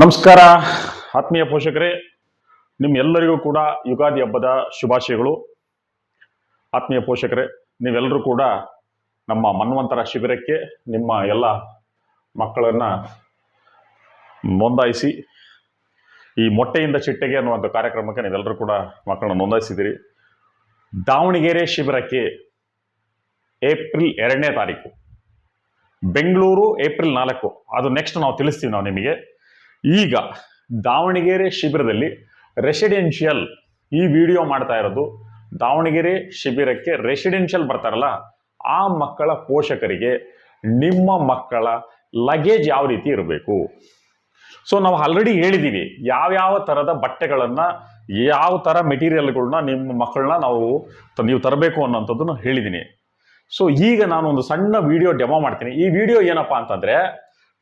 ನಮಸ್ಕಾರ, ಆತ್ಮೀಯ ಪೋಷಕರೇ. ನಿಮ್ಮೆಲ್ಲರಿಗೂ ಕೂಡ ಯುಗಾದಿ ಹಬ್ಬದ ಶುಭಾಶಯಗಳು. ಆತ್ಮೀಯ ಪೋಷಕರೇ, ನೀವೆಲ್ಲರೂ ಕೂಡ ನಮ್ಮ ಮನ್ವಂತರ ಶಿಬಿರಕ್ಕೆ ನಿಮ್ಮ ಎಲ್ಲ ಮಕ್ಕಳನ್ನು ನೋಂದಾಯಿಸಿ, ಈ ಮೊಟ್ಟೆಯಿಂದ ಚಿಟ್ಟೆಗೆ ಅನ್ನುವಂಥ ಕಾರ್ಯಕ್ರಮಕ್ಕೆ ನೀವೆಲ್ಲರೂ ಕೂಡ ಮಕ್ಕಳನ್ನ ನೋಂದಾಯಿಸಿದ್ದೀರಿ. ದಾವಣಗೆರೆ ಶಿಬಿರಕ್ಕೆ ಏಪ್ರಿಲ್ ಎರಡನೇ ತಾರೀಕು. ಬೆಂಗಳೂರು ಏಪ್ರಿಲ್ ನಾಲ್ಕು. ಅದು ನೆಕ್ಸ್ಟ್ ನಾವು ತಿಳಿಸ್ತೀವಿ ನಾವು ನಿಮಗೆ. ಈಗ ದಾವಣಗೆರೆ ಶಿಬಿರದಲ್ಲಿ ರೆಸಿಡೆನ್ಷಿಯಲ್ ಈ ವಿಡಿಯೋ ಮಾಡ್ತಾ ಇರೋದು. ದಾವಣಗೆರೆ ಶಿಬಿರಕ್ಕೆ ರೆಸಿಡೆನ್ಷಿಯಲ್ ಬರ್ತಾರಲ್ಲ, ಆ ಮಕ್ಕಳ ಪೋಷಕರಿಗೆ ನಿಮ್ಮ ಮಕ್ಕಳ ಲಗೇಜ್ ಯಾವ ರೀತಿ ಇರಬೇಕು? ಸೊ ನಾವು ಆಲ್ರೆಡಿ ಹೇಳಿದ್ದೀವಿ ಯಾವ್ಯಾವ ಥರದ ಬಟ್ಟೆಗಳನ್ನು, ಯಾವ ಥರ ಮೆಟೀರಿಯಲ್ಗಳನ್ನ ನಿಮ್ಮ ಮಕ್ಕಳನ್ನ ನಾವು ನೀವು ತರಬೇಕು ಅನ್ನೋಂಥದ್ದನ್ನು ಹೇಳಿದ್ದೀನಿ ಸೊ ಈಗ ನಾನು ಒಂದು ಸಣ್ಣ ವಿಡಿಯೋ ಡೆಮೋ ಮಾಡ್ತೀನಿ. ಈ ವಿಡಿಯೋ ಏನಪ್ಪಾ ಅಂತಂದ್ರೆ,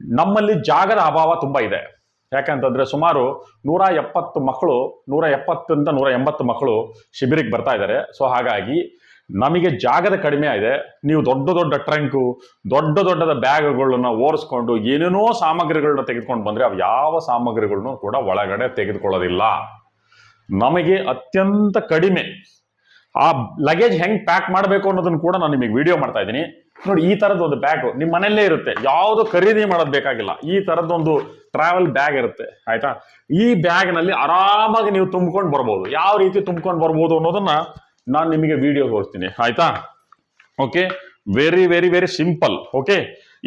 ನಮ್ಮಲ್ಲಿ ಜಾಗದ ಅಭಾವ ತುಂಬಾ ಇದೆ. ಯಾಕಂತಂದ್ರೆ ಸುಮಾರು ನೂರ ಎಪ್ಪತ್ತು ಮಕ್ಕಳು, ನೂರ ಎಪ್ಪತ್ತರಿಂದ ನೂರ ಎಂಬತ್ತು ಮಕ್ಕಳು ಶಿಬಿರಕ್ಕೆ ಬರ್ತಾ ಇದ್ದಾರೆ. ಸೊ ಹಾಗಾಗಿ ನಮಗೆ ಜಾಗದ ಕಡಿಮೆ ಇದೆ ನೀವು ದೊಡ್ಡ ದೊಡ್ಡ ಟ್ರಂಕು ದೊಡ್ಡ ದೊಡ್ಡದ ಬ್ಯಾಗ್ಗಳನ್ನ ಓರಿಸ್ಕೊಂಡು ಏನೇನೋ ಸಾಮಗ್ರಿಗಳನ್ನ ತೆಗೆದುಕೊಂಡು ಬಂದ್ರೆ ಅವು ಯಾವ ಸಾಮಗ್ರಿಗಳನ್ನು ಕೂಡ ಒಳಗಡೆ ತೆಗೆದುಕೊಳ್ಳೋದಿಲ್ಲ. ನಮಗೆ ಅತ್ಯಂತ ಕಡಿಮೆ. ಆ ಲಗೇಜ್ ಹೆಂಗ್ ಪ್ಯಾಕ್ ಮಾಡಬೇಕು ಅನ್ನೋದನ್ನ ಕೂಡ ನಾನು ನಿಮಗೆ ವಿಡಿಯೋ ಮಾಡ್ತಾ ಇದ್ದೀನಿ. ನೋಡಿ, ಈ ತರದ್ದು ಒಂದು ಬ್ಯಾಗ್ ನಿಮ್ಮ ಮನೆಯಲ್ಲೇ ಇರುತ್ತೆ. ಯಾವುದು ಖರೀದಿ ಮಾಡೋದು ಬೇಕಾಗಿಲ್ಲ. ಈ ತರದೊಂದು ಟ್ರಾವೆಲ್ ಬ್ಯಾಗ್ ಇರುತ್ತೆ, ಆಯ್ತಾ? ಈ ಬ್ಯಾಗ್ನಲ್ಲಿ ಆರಾಮಾಗಿ ನೀವು ತುಂಬ್ಕೊಂಡು ಬರ್ಬೋದು. ಯಾವ ರೀತಿ ತುಂಬ್ಕೊಂಡು ಬರ್ಬೋದು ಅನ್ನೋದನ್ನ ನಾನು ನಿಮಗೆ ವಿಡಿಯೋ ತೋರಿಸ್ತೀನಿ, ಆಯ್ತಾ? Okay very very very simple okay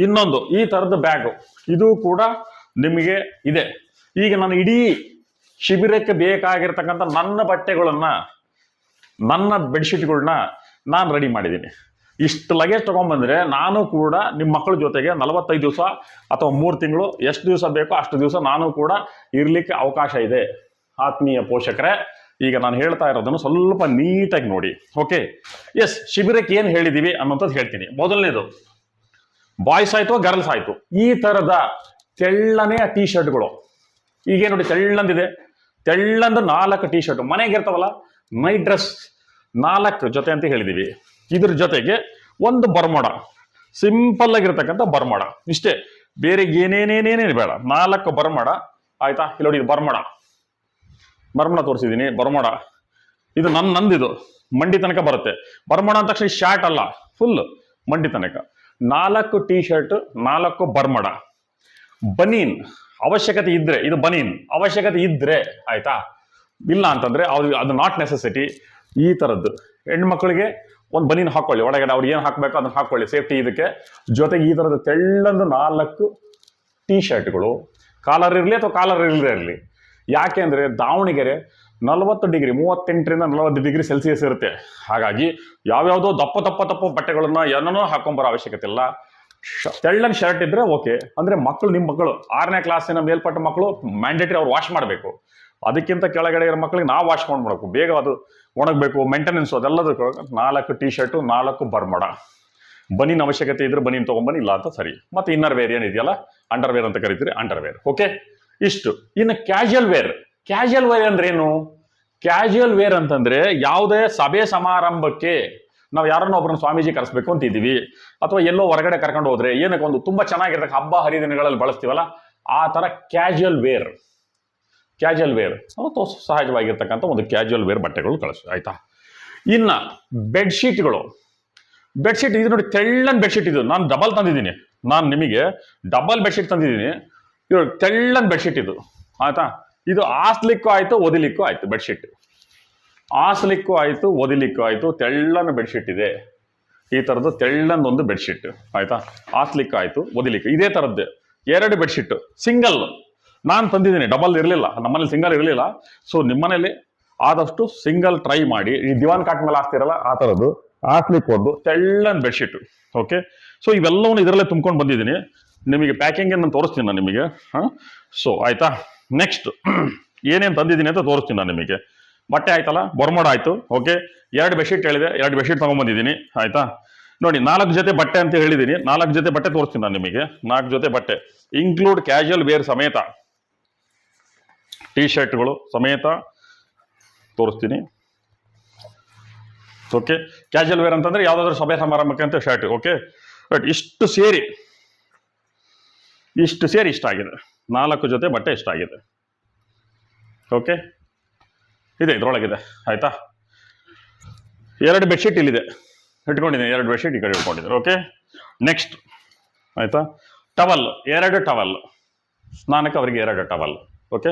ಇನ್ನೊಂದು, ಈ ತರದ ಬ್ಯಾಗ್ ಇದು ಕೂಡ ನಿಮಗೆ ಇದೆ. ಈಗ ನಾನು ಇಡೀ ಶಿಬಿರಕ್ಕೆ ಬೇಕಾಗಿರ್ತಕ್ಕಂಥ ನನ್ನ ಬಟ್ಟೆಗಳನ್ನ, ನನ್ನ ಬೆಡ್ಶೀಟ್ಗಳನ್ನ ನಾನು ರೆಡಿ ಮಾಡಿದ್ದೀನಿ. ಇಷ್ಟು ಲಗೇಜ್ ತೊಗೊಂಬಂದರೆ ನಾನು ಕೂಡ ನಿಮ್ಮ ಮಕ್ಕಳ ಜೊತೆಗೆ ನಲವತ್ತೈದು ದಿವಸ ಅಥವಾ ಮೂರು ತಿಂಗಳು ಎಷ್ಟು ದಿವಸ ಬೇಕೋ ಅಷ್ಟು ದಿವಸ ನಾನು ಕೂಡ ಇರಲಿಕ್ಕೆ ಅವಕಾಶ ಇದೆ. ಆತ್ಮೀಯ ಪೋಷಕರೇ, ಈಗ ನಾನು ಹೇಳ್ತಾ ಇರೋದನ್ನು ಸ್ವಲ್ಪ ನೀಟಾಗಿ ನೋಡಿ. ಓಕೆ ಎಸ್ ಶಿಬಿರಕ್ಕೆ ಏನು ಹೇಳಿದ್ದೀವಿ ಅನ್ನೋಂಥದ್ದು ಹೇಳ್ತೀನಿ. ಮೊದಲನೇದು ಬಾಯ್ಸ್ ಆಯಿತು ಗರ್ಲ್ಸ್ ಆಯಿತು. ಈ ಥರದ ತೆಳ್ಳನೆಯ ಟೀ ಶರ್ಟ್ಗಳು ಈಗೇನು ನೋಡಿ, ತೆಳ್ಳಂದಿದೆ. ತೆಳ್ಳಂದು ನಾಲ್ಕು ಟೀ ಶರ್ಟ್ ಮನೆಗೆ ಇರ್ತಾವಲ್ಲ ನೈಟ್ ಡ್ರೆಸ್ ನಾಲ್ಕು ಜೊತೆ ಅಂತ ಹೇಳಿದೀವಿ. ಇದ್ರ ಜೊತೆಗೆ ಒಂದು ಬರ್ಮೋಡ, ಸಿಂಪಲ್ ಆಗಿರ್ತಕ್ಕಂಥ ಬರ್ಮೋಡ. ಇಷ್ಟೇ ಬೇರೆ ಏನೇನೇನೇನೇನು ಬೇಡ. ನಾಲ್ಕು ಬರ್ಮೋಡ, ಆಯ್ತಾ? ಇಲ್ಲಿ ನೋಡಿ, ಇದು ಬರ್ಮೋಡ. ಬರ್ಮೋಡ ತೋರಿಸಿದ್ದೀನಿ ಬರ್ಮೋಡ. ಇದು ನನ್ನ ನಂದಿದು, ಮಂಡಿ ತನಕ ಬರುತ್ತೆ. ಬರ್ಮೋಡ ಅಂದ ತಕ್ಷಣ ಶಾರ್ಟ್ ಅಲ್ಲ ಫುಲ್ ಮಂಡಿ ತನಕ. ನಾಲ್ಕು ಟೀ ಶರ್ಟ್ ನಾಲ್ಕು ಬರ್ಮೋಡ. ಬನೀನ್, ಅವಶ್ಯಕತೆ ಇದ್ರೆ, ಇದು ಬನೀನ್, ಅವಶ್ಯಕತೆ ಇದ್ರೆ, ಆಯ್ತಾ? ಇಲ್ಲ ಅಂತಂದ್ರೆ ಅವ್ರಿಗೆ ಅದು ನಾಟ್ ನೆಸೆಸಿಟಿ ಈ ಥರದ್ದು ಹೆಣ್ಮಕ್ಳಿಗೆ ಒಂದು ಬನೀನ್ ಹಾಕೊಳ್ಳಿ, ಒಳಗಡೆ ಅವ್ರು ಏನು ಹಾಕಬೇಕು ಅದನ್ನ ಹಾಕೊಳ್ಳಿ. ಸೇಫ್ಟಿ ಇದಕ್ಕೆ. ಜೊತೆಗೆ ಈ ಥರದ ತೆಳ್ಳಂದು ನಾಲ್ಕು ಟೀ ಶರ್ಟ್ಗಳು ಕಾಲರ್ ಇರಲಿ ಅಥವಾ ಕಾಲರ್ ಇಲ್ಲದೆ ಇರಲಿ. ಯಾಕೆ ಅಂದರೆ ದಾವಣಗೆರೆ ನಲವತ್ತು ಡಿಗ್ರಿ, ಮೂವತ್ತೆಂಟರಿಂದ ನಲವತ್ತು ಡಿಗ್ರಿ ಸೆಲ್ಸಿಯಸ್ ಇರುತ್ತೆ. ಹಾಗಾಗಿ ಯಾವ್ಯಾವುದೋ ದಪ್ಪ ದಪ್ಪ ದಪ್ಪ ಬಟ್ಟೆಗಳನ್ನ ಏನನ್ನೋ ಹಾಕೊಂಬರೋ ಅವಶ್ಯಕತೆ ಇಲ್ಲ. ತೆಳ್ಳನ್ ಶರ್ಟ್ ಇದ್ದರೆ ಓಕೆ ಅಂದ್ರೆ ಮಕ್ಕಳು ನಿಮ್ಮ ಮಕ್ಕಳು ಆರನೇ ಕ್ಲಾಸಿನ ಮೇಲ್ಪಟ್ಟ ಮಕ್ಕಳು ಮ್ಯಾಂಡೇಟರಿ ಅವ್ರು ವಾಶ್ ಮಾಡಬೇಕು. ಅದಕ್ಕಿಂತ ಕೆಳಗಡೆ ಇರೋ ಮಕ್ಕಳಿಗೆ ನಾವು ವಾಶ್ ಮಾಡಬೇಕು. ಬೇಗ ಅದು ಒಣಗಬೇಕು ಮೇಂಟೆನೆನ್ಸ್ ಅದೆಲ್ಲದಕ್ಕೂ ನಾಲ್ಕು ಟಿ ಶರ್ಟು ನಾಲ್ಕು ಬರ್ಮಡ. ಬನಿನ ಅವಶ್ಯಕತೆ ಇದ್ರೆ ಬನಿನ್ ತೊಗೊಂಬನ್ನಿ ಇಲ್ಲ ಅಂತ ಸರಿ. ಮತ್ತೆ ಇನ್ನರ್ ವೇರ್ ಏನಿದೆಯಲ್ಲ ಅಂಡರ್ ವೇರ್ ಅಂತ ಕರಿತೀರಿ ಅಂಡರ್ ವೇರ್ ಓಕೆ ಇಷ್ಟು. ಇನ್ನು ಕ್ಯಾಶುಯಲ್ ವೇರ್ ಕ್ಯಾಶುಯಲ್ ವೇರ್ ಅಂದ್ರೆ ಏನು? ಕ್ಯಾಶುಯಲ್ ವೇರ್ ಅಂತಂದ್ರೆ ಯಾವುದೇ ಸಭೆ ಸಮಾರಂಭಕ್ಕೆ ನಾವು ಯಾರನ್ನ ಒಬ್ಬರನ್ನ ಸ್ವಾಮೀಜಿ ಕರೆಸ್ಬೇಕು ಅಂತ ಇದ್ದೀವಿ ಅಥವಾ ಎಲ್ಲೋ ಹೊರಗಡೆ ಕರ್ಕೊಂಡು ಹೋದ್ರೆ ಏನಕ್ಕೆ ಒಂದು ತುಂಬಾ ಚೆನ್ನಾಗಿರ್ತಕ್ಕ ಹಬ್ಬ ಹರಿದಿನಗಳಲ್ಲಿ ಬಳಸ್ತೀವಲ್ಲ? ಆ ತರ ಕ್ಯಾಶುಯಲ್ ವೇರ್ ಕ್ಯಾಶುಯಲ್ ವೇರ್ ಅಥವಾ ಸಹಜವಾಗಿರ್ತಕ್ಕಂಥ ಒಂದು ಕ್ಯಾಜುವಲ್ ವೇರ್ ಬಟ್ಟೆಗಳು ಕಳಿಸು ಆಯ್ತಾ? ಇನ್ನ ಬೆಡ್ಶೀಟ್ಗಳು ಬೆಡ್ಶೀಟ್ ಇದು ನೋಡಿ ತೆಳ್ಳನ್ ಬೆಡ್ಶೀಟ್ ಇದು. ನಾನು ಡಬಲ್ ತಂದಿದ್ದೀನಿ. ನಾನು ನಿಮಗೆ ಡಬಲ್ ಬೆಡ್ಶೀಟ್ ತಂದಿದ್ದೀನಿ. ಇದು ತೆಳ್ಳನ್ ಬೆಡ್ಶೀಟ್ ಇದು. ಆಯ್ತಾ? ಇದು ಆಸ್ಲಿಕ್ಕೂ ಆಯಿತು, ಒದಿಲಿಕ್ಕೂ ಆಯ್ತು ಬೆಡ್ಶೀಟ್ ಆಸ್ಲಿಕ್ಕೂ ಆಯ್ತು, ಒದಿಲಿಕ್ಕೂ ಆಯ್ತು, ತೆಳ್ಳನ ಬೆಡ್ಶೀಟ್ ಇದೆ. ಈ ಥರದ್ದು ತೆಳ್ಳಂದೊಂದು ಬೆಡ್ಶೀಟ್ ಆಯ್ತಾ? ಆಸ್ಲಿಕ್ಕೂ ಆಯ್ತು, ಒದಿಲಿಕ್ಕೂ. ಇದೇ ಥರದ್ದೇ ಎರಡು ಬೆಡ್ಶೀಟ್ ಸಿಂಗಲ್ ನಾನು ತಂದಿದ್ದೀನಿ ಡಬಲ್ ಇರಲಿಲ್ಲ ನಮ್ಮನೇಲಿ ಸಿಂಗಲ್ ಇರಲಿಲ್ಲ. ಸೊ ನಿಮ್ಮನೇಲಿ ಆದಷ್ಟು ಸಿಂಗಲ್ ಟ್ರೈ ಮಾಡಿ, ಈ ದಿವಾನ್ ಕಾಟ್ ಮೇಲೆ ಹಾಕ್ತಿರಲ್ಲ, ಆ ಥರದ್ದು ಹಾಕ್ಲಿಕ್ಕೆ ಒಂದು ತೆಳ್ಳನ್ ಬೆಡ್ಶೀಟ್ ಓಕೆ ಸೊ ಇವೆಲ್ಲವನ್ನು ಇದರಲ್ಲೇ ತುಂಬ್ಕೊಂಡು ಬಂದಿದ್ದೀನಿ. ನಿಮಗೆ ಪ್ಯಾಕಿಂಗ್ ನಾನು ತೋರಿಸ್ತೀನಿ ನಾನು ನಿಮಗೆ, ಹಾಂ? ಸೊ ಆಯ್ತಾ? ನೆಕ್ಸ್ಟ್ ಏನೇನು ತಂದಿದ್ದೀನಿ ಅಂತ ತೋರಿಸ್ತೀನಿ ನಾನು ನಿಮಗೆ. ಬಟ್ಟೆ ಆಯ್ತಲ್ಲ? ಬೊರ್ಮೋಡ ಆಯಿತು ಓಕೆ ಎರಡು ಬೆಡ್ಶೀಟ್ ಹೇಳಿದೆ, ಎರಡು ಬೆಡ್ಶೀಟ್ ತೊಗೊಂಬಂದಿದ್ದೀನಿ, ಆಯ್ತಾ? ನೋಡಿ, ನಾಲ್ಕು ಜೊತೆ ಬಟ್ಟೆ ಅಂತ ಹೇಳಿದ್ದೀನಿ, ನಾಲ್ಕು ಜೊತೆ ಬಟ್ಟೆ ತೋರಿಸ್ತೀನಿ ನಾನು ನಿಮಗೆ, ನಾಲ್ಕು ಜೊತೆ ಬಟ್ಟೆ. ಇನ್ಕ್ಲೂಡ್ ಕ್ಯಾಶುಯಲ್ ವೇರ್ ಸಮೇತ. ಟೀ ಶರ್ಟ್ಗಳು ಸಮೇತ ತೋರಿಸ್ತೀನಿ. ಓಕೆ ಕ್ಯಾಶುಯಲ್ ವೇರ್ ಅಂತಂದ್ರೆ ಯಾವುದಾದ್ರೂ ಸಭೆ ಸಮಾರಂಭಕ್ಕೆ ಅಂತ ಶರ್ಟ್ ಓಕೆ ಬಟ್ ಇಷ್ಟು ಸೇರಿ ಇಷ್ಟು ಸೇರಿ ಇಷ್ಟ ಆಗಿದೆ. ನಾಲ್ಕು ಜೊತೆ ಬಟ್ಟೆ ಇಷ್ಟ ಆಗಿದೆ. ಓಕೆ ಇದೆ, ಇದರೊಳಗಿದೆ. ಆಯಿತಾ? ಎರಡು ಬೆಡ್ಶೀಟ್ ಇಲ್ಲಿದೆ. ಇಟ್ಕೊಂಡಿದ್ದೀನಿ, ಎರಡು ಬೆಡ್ಶೀಟ್ ಈ ಕಡೆ ಇಟ್ಕೊಂಡಿದ್ದೀನಿ ಓಕೆ ನೆಕ್ಸ್ಟ್ ಆಯಿತಾ? ಟವಲ್ ಎರಡು ಟವಲ್ ಸ್ನಾನಕ್ಕೆ ಅವರಿಗೆ ಎರಡು ಟವಲ್ ಓಕೆ?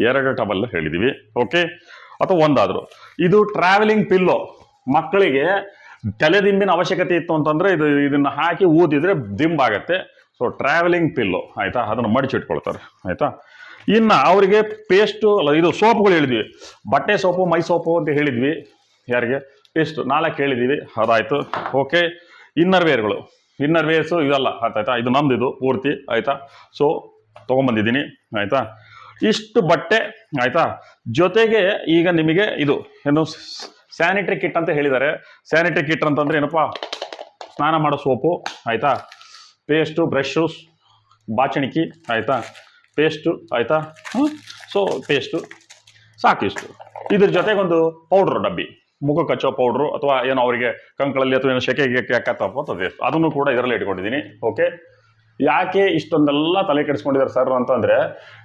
ಎರಡು ಟಬಲ್ ಹೇಳಿದ್ದೀವಿ ಓಕೆ? ಅಥವಾ ಒಂದಾದ್ರು. ಇದು ಟ್ರಾವೆಲಿಂಗ್ ಪಿಲ್ಲೋ ಮಕ್ಕಳಿಗೆ ತಲೆದಿಂಬಿನ ಅವಶ್ಯಕತೆ ಇತ್ತು ಅಂತಂದರೆ ಇದು ಇದನ್ನು ಹಾಕಿ ಊದಿದ್ರೆ ದಿಂಬಾಗತ್ತೆ. ಸೊ ಟ್ರಾವೆಲಿಂಗ್ ಪಿಲ್ಲು ಆಯಿತಾ? ಅದನ್ನು ಮಡಿಚಿಟ್ಕೊಳ್ತಾರೆ ಆಯಿತಾ? ಇನ್ನು ಅವರಿಗೆ ಪೇಸ್ಟು ಅಲ್ಲ, ಇದು ಸೋಪ್ಗಳು ಹೇಳಿದ್ವಿ. ಬಟ್ಟೆ ಸೋಪು, ಮೈ ಸೋಪು ಅಂತ ಹೇಳಿದ್ವಿ. ಯಾರಿಗೆ? ಪೇಸ್ಟ್ ನಾಲ್ಕು ಹೇಳಿದ್ದೀವಿ ಅದಾಯಿತು. ಓಕೆ? ಇನ್ನರ್ ವೇರ್ಗಳು ಇನ್ನರ್ ವೇರ್ಸು ಇದಲ್ಲ ಆಯ್ತಾಯ್ತಾ? ಇದು ನಮ್ದು ಇದು ಪೂರ್ತಿ. ಆಯಿತಾ? ಸೊ ತೊಗೊಂಬಂದಿದ್ದೀನಿ. ಆಯಿತಾ? ಇಷ್ಟು ಬಟ್ಟೆ, ಆಯಿತಾ? ಜೊತೆಗೆ ಈಗ ನಿಮಗೆ ಇದು, ಏನು ಸ್ಯಾನಿಟರಿ ಕಿಟ್ ಅಂತ ಹೇಳಿದ್ದಾರೆ. ಸ್ಯಾನಿಟರಿ ಕಿಟ್ ಅಂತಂದ್ರೆ ಏನಪ್ಪ? ಸ್ನಾನ ಮಾಡೋ ಸೋಪು, ಆಯಿತಾ? ಪೇಸ್ಟು ಬ್ರಷು ಬಾಚಣಿಕಿ, ಆಯಿತಾ? ಪೇಸ್ಟು ಆಯಿತಾ? ಸೊ ಪೇಸ್ಟು ಸಾಕಿಷ್ಟು ಇದ್ರ ಜೊತೆಗೊಂದು ಪೌಡ್ರ್ ಡಬ್ಬಿ ಮುಖಕ್ಕೆ ಹಚ್ಚೋ ಪೌಡ್ರು ಅಥವಾ ಏನೋ ಅವರಿಗೆ ಕಂಕಳಲ್ಲಿ ಅಥವಾ ಏನೋ ಶೆಕೆಗೆ ಹಾಕತ್ತಪ್ಪ ಅದು. ಅದನ್ನು ಕೂಡ ಇದರಲ್ಲಿ ಇಟ್ಕೊಂಡಿದ್ದೀನಿ. ಓಕೆ ಯಾಕೆ ಇಷ್ಟೊಂದೆಲ್ಲ ತಲೆ ಕೆಡಿಸ್ಕೊಂಡಿದ್ದಾರೆ ಸರ್ ಅಂತಂದರೆ,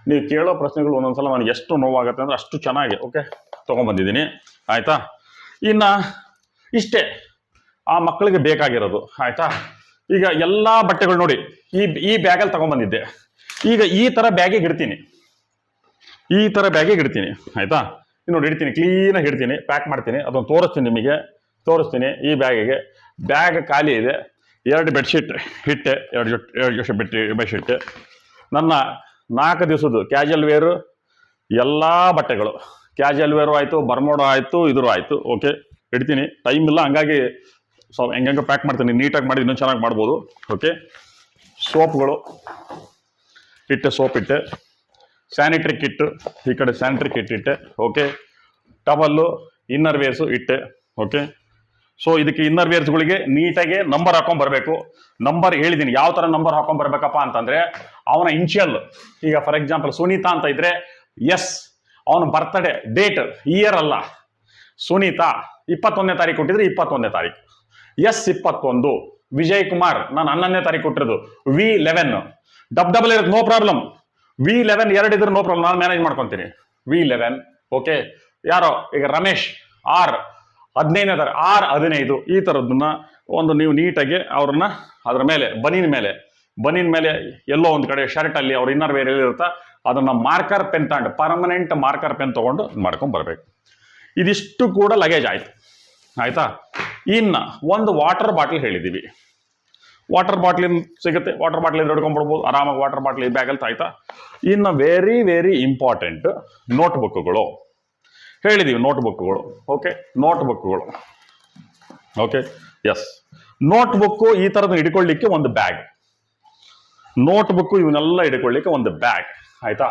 ನೀವು ಕೇಳೋ ಪ್ರಶ್ನೆಗಳು ಒಂದೊಂದ್ಸಲ ನನಗೆ ಎಷ್ಟು ನೋವಾಗುತ್ತೆ ಅಂದರೆ ಅಷ್ಟು ಚೆನ್ನಾಗಿ ಓಕೆ ತೊಗೊಂಬಂದಿದ್ದೀನಿ ಆಯಿತಾ? ಇನ್ನು ಇಷ್ಟೇ, ಆ ಮಕ್ಕಳಿಗೆ ಬೇಕಾಗಿರೋದು, ಆಯಿತಾ? ಈಗ ಎಲ್ಲ ಬಟ್ಟೆಗಳು ನೋಡಿ, ಈ ಈ ಬ್ಯಾಗಲ್ಲಿ ತೊಗೊಂಬಂದಿದ್ದೆ ಈಗ ಈ ಥರ ಬ್ಯಾಗಿಗೆ ಇಡ್ತೀನಿ. ಈ ಥರ ಬ್ಯಾಗಿಗೆ ಇಡ್ತೀನಿ, ಆಯಿತಾ? ನೋಡಿ, ಇಡ್ತೀನಿ ಕ್ಲೀನಾಗಿ ಇಡ್ತೀನಿ ಪ್ಯಾಕ್ ಮಾಡ್ತೀನಿ ಅದನ್ನು ತೋರಿಸ್ತೀನಿ ನಿಮಗೆ, ತೋರಿಸ್ತೀನಿ ಈ ಬ್ಯಾಗಿಗೆ. ಬ್ಯಾಗ್ ಖಾಲಿ ಇದೆ ಎರಡು ಬೆಡ್ಶೀಟ್ ಹಿಟ್ಟೆ ಎರಡು ಜೊತೆ ಎರಡು ಜೊತೆ ಬೆಡ್ ಬೆಡ್ಶೀಟ್ ನನ್ನ ನಾಲ್ಕು ದಿವಸದ್ದು ಕ್ಯಾಜುವಲ್ ವೇರು ಎಲ್ಲ ಬಟ್ಟೆಗಳು. ಕ್ಯಾಜುವಲ್ ವೇರು ಆಯಿತು, ಬರ್ಮೋಡ ಆಯಿತು, ಇದ್ರು ಆಯಿತು. ಓಕೆ ಇಡ್ತೀನಿ. ಟೈಮ್ ಇಲ್ಲ, ಹಂಗಾಗಿ ಸೊ ಹೆಂಗೆ ಪ್ಯಾಕ್ ಮಾಡ್ತೀನಿ. ನೀಟಾಗಿ ಮಾಡಿ ಇನ್ನೂ ಚೆನ್ನಾಗಿ ಮಾಡ್ಬೋದು. ಓಕೆ ಸೋಪ್ಗಳು ಇಟ್ಟೆ ಸೋಪ್ ಇಟ್ಟೆ ಸ್ಯಾನಿಟ್ರಿ ಕಿಟ್ ಈ ಕಡೆ ಸ್ಯಾನಿಟ್ರಿ ಕಿಟ್ ಇಟ್ಟೆ ಓಕೆ ಟವಲ್ಲು ಇನ್ನರ್ ವೇರ್ಸು ಇಟ್ಟೆ ಓಕೆ ಸೊ ಇದಕ್ಕೆ ಇನ್ನರ್ ವೇರ್ಸ್ಗಳಿಗೆ ನೀಟಾಗಿ ನಂಬರ್ ಹಾಕೊಂಡ್ ಬರಬೇಕು. ನಂಬರ್ ಹೇಳಿದ್ದೀನಿ ಯಾವ ಥರ ನಂಬರ್ ಹಾಕೊಂಡ್ ಬರ್ಬೇಕಪ್ಪ ಅಂತಂದ್ರೆ, ಅವನ ಇನ್ಷಿಯಲ್ ಈಗ ಫಾರ್ ಎಕ್ಸಾಂಪಲ್ ಸುನೀತಾ ಅಂತ ಇದ್ರೆ ಎಸ್ ಅವನ ಬರ್ತ್ಡೇ ಡೇಟ್ ಇಯರ್ ಅಲ್ಲ. ಸುನೀತಾ, ಇಪ್ಪತ್ತೊಂದನೇ ತಾರೀಕು ಕೊಟ್ಟಿದ್ರೆ ಇಪ್ಪತ್ತೊಂದನೇ ತಾರೀಕು. ಎಸ್ ಇಪ್ಪತ್ತೊಂದು. ವಿಜಯ್ ಕುಮಾರ್ ನಾನು ಹನ್ನೊಂದನೇ ತಾರೀಕು ಕೊಟ್ಟಿರೋದು. ವಿ ಲೆವೆನ್ ಡಬ್ ಡಬಲ್ ಇರುತ್ತೆ ನೋ ಪ್ರಾಬ್ಲಮ್ ವಿ ಲೆವೆನ್ ಎರಡು ಇದ್ರೆ ನೋ ಪ್ರಾಬ್ಲಮ್ ನಾನು ಮ್ಯಾನೇಜ್ ಮಾಡ್ಕೊತೀನಿ. ವಿ ಲೆವೆನ್ ಓಕೆ ಯಾರೋ? ಈಗ ರಮೇಶ್ ಆರ್ ಹದಿನೈದನೇ ತಾರೀಕು ಆರ್ ಹದಿನೈದು, ಈ ಥರದನ್ನ ಒಂದು ನೀವು ನೀಟಾಗಿ ಅವ್ರನ್ನ ಅದ್ರ ಮೇಲೆ, ಬನಿನ ಮೇಲೆ ಬನಿನ ಮೇಲೆ ಎಲ್ಲೋ ಒಂದು ಕಡೆ ಶರ್ಟಲ್ಲಿ ಅವ್ರ ಇನ್ನರ್ ವೇರ್ ಎಲ್ಲಿರುತ್ತಾ ಅದನ್ನ ಮಾರ್ಕರ್ ಪೆನ್ ತಗೊಂಡು ಪರ್ಮನೆಂಟ್ ಮಾರ್ಕರ್ ಪೆನ್ ತಗೊಂಡು ಮಾಡ್ಕೊಂಡು ಬರಬೇಕು. ಇದಿಷ್ಟು ಕೂಡ ಲಗೇಜ್ ಆಯ್ತು. ಆಯ್ತಾ? ಇನ್ನು ಒಂದು ವಾಟರ್ ಬಾಟ್ಲ್ ಹೇಳಿದ್ದೀವಿ ವಾಟರ್ ಬಾಟ್ಲಿನ ಸಿಗುತ್ತೆ ವಾಟರ್ ಬಾಟ್ಲ್ ಹಿಡ್ಕೊಂಡ್ಬಿಡ್ಬೋದು ಆರಾಮಾಗಿ ವಾಟರ್ ಬಾಟ್ಲಿ ಬ್ಯಾಗಲ್ಲಿ ಆಯ್ತಾ ಇನ್ನು ವೆರಿ ವೆರಿ ಇಂಪಾರ್ಟೆಂಟ್ ನೋಟ್ಬುಕ್ಗಳು ಹೇಳಿದ್ದೀವಿ ನೋಟ್ಬುಕ್ಗಳು ಓಕೆ ನೋಟ್ಬುಕ್ಗಳು ಓಕೆ ಎಸ್ ನೋಟ್ಬುಕ್ಕು ಈ ಥರದ್ದು ಹಿಡ್ಕೊಳ್ಳಿಕ್ಕೆ ಒಂದು ಬ್ಯಾಗ್ ನೋಟ್ಬುಕ್ಕು ಇವನ್ನೆಲ್ಲ ಹಿಡ್ಕೊಳ್ಳಿಕ್ಕೆ ಒಂದು ಬ್ಯಾಗ್ ಆಯ್ತಾ?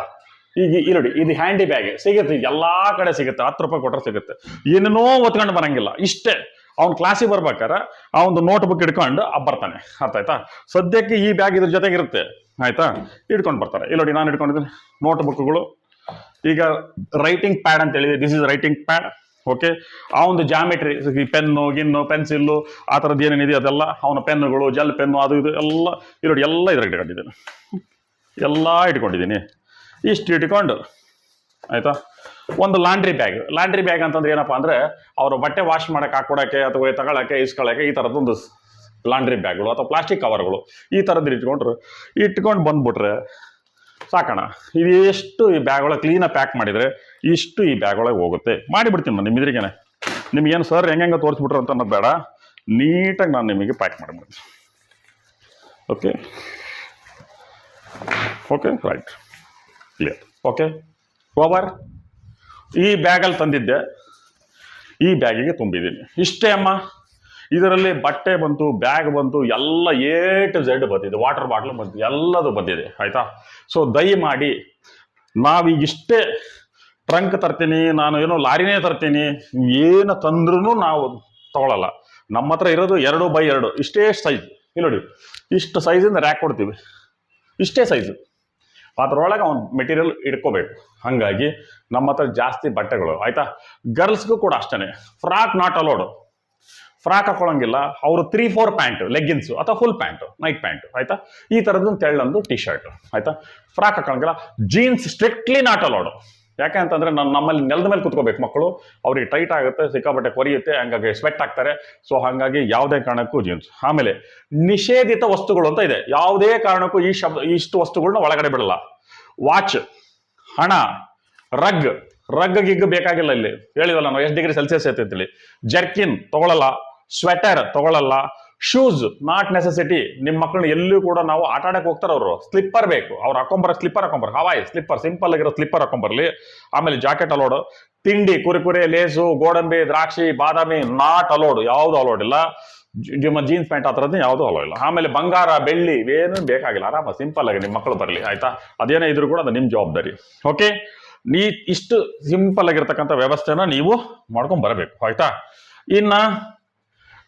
ಈಗ ಇಲ್ಲಿ ನೋಡಿ, ಇದು ಹ್ಯಾಂಡಿ ಬ್ಯಾಗ್ ಸಿಗುತ್ತೆ, ಎಲ್ಲ ಕಡೆ ಸಿಗುತ್ತೆ, ಹತ್ತು ರೂಪಾಯಿ ಕೊಟ್ಟರೆ ಸಿಗುತ್ತೆ. ಏನೇನೋ ಒತ್ಕೊಂಡು ಬರಂಗಿಲ್ಲ, ಇಷ್ಟೇ. ಅವ್ನ ಕ್ಲಾಸಿಗೆ ಬರ್ಬೇಕಾರೆ ಆ ಒಂದು ನೋಟ್ ಬುಕ್ ಅಬ್ಬ ಬರ್ತಾನೆ, ಅರ್ಥ ಆಯ್ತಾ? ಸದ್ಯಕ್ಕೆ ಈ ಬ್ಯಾಗ್ ಇದ್ರ ಜೊತೆಗಿರುತ್ತೆ, ಆಯ್ತಾ? ಹಿಡ್ಕೊಂಡು ಬರ್ತಾರೆ. ಇಲ್ಲಿ ನೋಡಿ, ನಾನು ಹಿಡ್ಕೊಂಡಿದ್ದೀನಿ. ನೋಟ್ ಬುಕ್ಗಳು ಈಗ ರೈಟಿಂಗ್ ಪ್ಯಾಡ್ ಅಂತ ಹೇಳಿದೆ this is writing pad okay ಆ ಒಂದು ಜಾಮೆಟ್ರಿ ಪೆನ್ನು ಗಿನ್ನು ಪೆನ್ಸಿಲ್ಲು ಆ ಥರದ್ದು ಏನೇನಿದೆ ಅದೆಲ್ಲ, ಅವನ ಪೆನ್ನುಗಳು ಜೆಲ್ ಪೆನ್ನು ಅದು ಇದು ಎಲ್ಲ ನೋಡಿ ಎಲ್ಲ ಇದ್ರಾಗ ಇಟ್ಕೊಂಡಿದ್ದೀನಿ. ಎಲ್ಲ ಇಟ್ಕೊಂಡಿದ್ದೀನಿ. ಇಷ್ಟು ಇಟ್ಕೊಂಡು, ಆಯ್ತಾ? ಒಂದು ಲಾಂಡ್ರಿ ಬ್ಯಾಗ್ ಲಾಂಡ್ರಿ ಬ್ಯಾಗ್ ಅಂತಂದ್ರೆ ಏನಪ್ಪಾ ಅಂದ್ರೆ, ಅವರು ಬಟ್ಟೆ ವಾಶ್ ಮಾಡಕ್ಕೆ ಹಾಕೊಡಕ್ಕೆ, ಅಥವಾ ತಗೊಳಕ್ಕೆ ಇಸ್ಕೊಳ್ಳೋಕೆ ಈ ಥರದ್ದೊಂದು ಲಾಂಡ್ರಿ ಬ್ಯಾಗ್ಗಳು ಅಥವಾ ಪ್ಲಾಸ್ಟಿಕ್ ಕವರ್ಗಳು ಈ ಥರದ್ದು ಇಟ್ಕೊಂಡ್ರು. ಇಟ್ಕೊಂಡು ಬಂದ್ಬಿಟ್ರೆ ಸಾಕಣ. ಇದು ಎಷ್ಟು ಈ ಬ್ಯಾಗ್ ಒಳಗೆ ಕ್ಲೀನಾಗಿ ಪ್ಯಾಕ್ ಮಾಡಿದರೆ ಇಷ್ಟು ಈ ಬ್ಯಾಗ್ ಒಳಗೆ ಹೋಗುತ್ತೆ. ಮಾಡಿಬಿಡ್ತೀನಿ ನಾನು ನಿಮ್ಮಿದ್ರಿಗೇನೆ ನಿಮಗೇನು ಸರ್ ಹೆಂಗೆ ತೋರಿಸ್ಬಿಟ್ರು ಅಂತ ಅನ್ನೋದು ಬೇಡ. ನೀಟಾಗಿ ನಾನು ನಿಮಗೆ ಪ್ಯಾಕ್ ಮಾಡಿಬಿಡ್ತೀನಿ okay okay right clear okay over ಈ ಬ್ಯಾಗಲ್ಲಿ ತಂದಿದ್ದೆ. ಈ ಬ್ಯಾಗಿಗೆ ತುಂಬಿದ್ದೀನಿ. ಇಷ್ಟೇ ಅಮ್ಮ. ಇದರಲ್ಲಿ ಬಟ್ಟೆ ಬಂತು ಬ್ಯಾಗ್ ಬಂತು, ಎಲ್ಲ ಎ ಟು ಝೆಡ್ ಬಂದಿದೆ. ವಾಟರ್ ಬಾಟ್ಲು ಬಂತು ಎಲ್ಲದು ಬಂದಿದೆ, ಆಯ್ತಾ? ಸೊ ದಯಮಾಡಿ ನಾವೀಗ ಇಷ್ಟೇ ಟ್ರಂಕ್ ತರ್ತೀನಿ, ನಾನು ಏನೋ ಲಾರಿನೇ ತರ್ತೀನಿ, ಏನು ತಂದ್ರೂ ನಾವು ತಗೊಳ್ಳಲ್ಲ ನಮ್ಮ ಹತ್ರ ಇರೋದು ಎರಡು ಬೈ ಎರಡು, ಇಷ್ಟೇ ಸೈಜ್ ಇಲ್ಲಿ ನೋಡಿ, ಇಷ್ಟು ಸೈಜಿಂದ ರ್ಯಾಕ್ ಕೊಡ್ತೀವಿ. ಇಷ್ಟೇ ಸೈಜು ಅದ್ರೊಳಗೆ ಅವ್ನು ಮೆಟೀರಿಯಲ್ ಇಟ್ಕೋಬೇಕು. ಹಾಗಾಗಿ ನಮ್ಮ ಹತ್ರ ಜಾಸ್ತಿ ಬಟ್ಟೆಗಳು, ಆಯ್ತಾ? ಗರ್ಲ್ಸ್ಗೂ ಕೂಡ ಅಷ್ಟೇ ಫ್ರಾಕ್ ನಾಟ್ ಅಲೋಡು ಫ್ರಾಕ್ ಹಾಕೊಳ್ಳಂಗಿಲ್ಲ. ಅವರು ತ್ರೀ ಫೋರ್ ಪ್ಯಾಂಟ್ ಲೆಗ್ಗಿನ್ಸು ಅಥವಾ ಫುಲ್ ಪ್ಯಾಂಟ್ ನೈಟ್ ಪ್ಯಾಂಟ್ ಆಯ್ತಾ? ಈ ಥರದ್ದು ತೆಳ್ಳೊಂದು ಟಿ ಶರ್ಟ್ ಆಯ್ತಾ? ಫ್ರಾಕ್ ಹಾಕೊಳ್ಳಂಗಿಲ್ಲ. ಜೀನ್ಸ್ ಸ್ಟ್ರಿಕ್ಟ್ಲಿ ನಾಟ್ ಅಲೋಡು ಯಾಕೆ ಅಂತಂದ್ರೆ ನಾನು ನಮ್ಮಲ್ಲಿ ನೆಲದ ಮೇಲೆ ಕುತ್ಕೋಬೇಕು ಮಕ್ಕಳು. ಅವ್ರಿಗೆ ಟೈಟ್ ಆಗುತ್ತೆ, ಸಿಕ್ಕಾಪಟ್ಟೆ ಕೊರಿಯುತ್ತೆ, ಹಂಗಾಗಿ ಸ್ವೆಟ್ ಆಗ್ತಾರೆ ಸೊ ಹಾಗಾಗಿ ಯಾವುದೇ ಕಾರಣಕ್ಕೂ ಜೀನ್ಸ್ ಆಮೇಲೆ ನಿಷೇಧಿತ ವಸ್ತುಗಳು ಅಂತ ಇದೆ. ಯಾವುದೇ ಕಾರಣಕ್ಕೂ ಈ ಶಬ್ದ ಇಷ್ಟು ವಸ್ತುಗಳನ್ನ ಒಳಗಡೆ ಬಿಡಲ್ಲ. ವಾಚ್ ಹಣ ರಗ್ ರಗ್ ಗಿಗ್ ಬೇಕಾಗಿಲ್ಲ ಇಲ್ಲಿ. ಹೇಳಿವಲ್ಲ ನಾವು, ಎಷ್ಟು ಡಿಗ್ರಿ ಸೆಲ್ಸಿಯಸ್ ಐತೈತಿ ಜರ್ಕಿನ್ ತಗೊಳಲ್ಲ. ಸ್ವೆಟರ್ ತಗೊಳಲ್ಲ ಶೂಸ್ ನಾಟ್ ನೆಸೆಸಿಟಿ ನಿಮ್ಮ ಮಕ್ಕಳನ್ನ ಎಲ್ಲೂ ಕೂಡ ನಾವು ಆಟ ಆಡಕ್ಕೆ ಹೋಗ್ತಾರೆ ಅವರು. ಸ್ಲಿಪ್ಪರ್ ಬೇಕು. ಅವ್ರು ಹಾಕೊಂಬರ ಸ್ಲಿಪ್ಪರ್ ಹಾಕೊಂಬರ್ ಹವಾಯ್ ಸ್ಲಿಪ್ಪರ್ ಸಿಂಪಲ್ ಆಗಿರೋ ಸ್ಲಿಪ್ಪರ್ ಹಾಕೊಂಬರ್ಲಿ ಆಮೇಲೆ ಜಾಕೆಟ್ ಅಲೋಡು ತಿಂಡಿ, ಕುರಿಕುರೆ, ಲೇಸು, ಗೋಡಂಬಿ, ದ್ರಾಕ್ಷಿ, ಬಾದಾಮಿ ನಾಟ್ ಅಲೋಡ್ ಯಾವುದು ಅಲೋಡ್ ಇಲ್ಲ. ನಿಮ್ಮ ಜೀನ್ಸ್ ಪ್ಯಾಂಟ್ ಆ ಥರದ್ದು ಯಾವುದು ಅಲೋ ಇಲ್ಲ. ಆಮೇಲೆ ಬಂಗಾರ, ಬೆಳ್ಳಿ ಏನು ಬೇಕಾಗಿಲ್ಲ. ಆರಾಮ ಸಿಂಪಲ್ ಆಗಿ ನಿಮ್ಮ ಮಕ್ಕಳು ಬರಲಿ, ಆಯ್ತಾ? ಅದೇನೇ ಇದ್ರೂ ಕೂಡ ಅದು ನಿಮ್ಮ ಜವಾಬ್ದಾರಿ. ಓಕೆ ನೀ, ಇಷ್ಟು ಸಿಂಪಲ್ ಆಗಿರ್ತಕ್ಕಂಥ ವ್ಯವಸ್ಥೆನ ನೀವು ಮಾಡ್ಕೊಂಡ್ ಬರಬೇಕು, ಆಯ್ತಾ? ಇನ್ನ